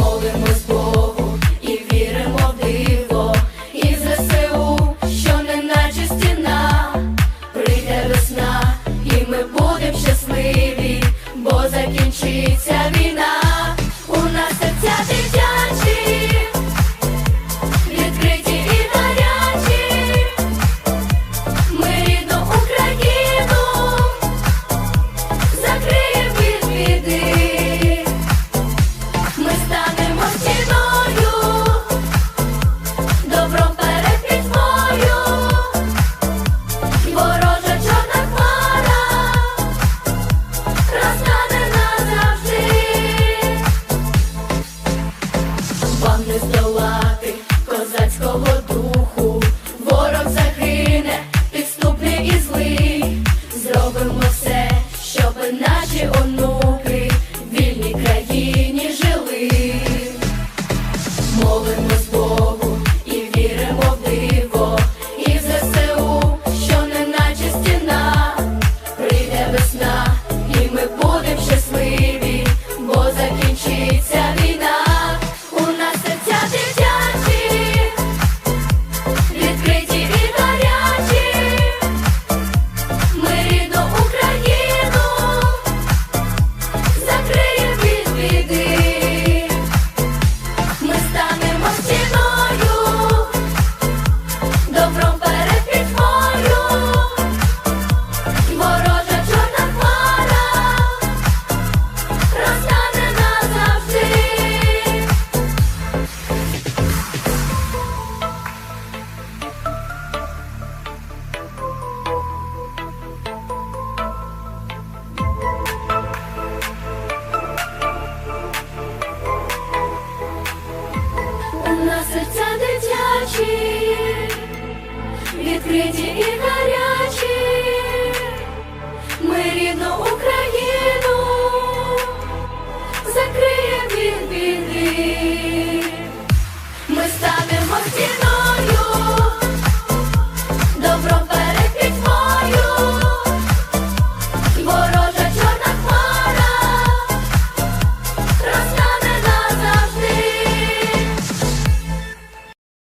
молимось Богу і віримо в диво, і ЗСУ, що не стіна, прийде весна, і ми будемо щасливі, бо закінчиться. Серця дитячі, відкриті і гарячі.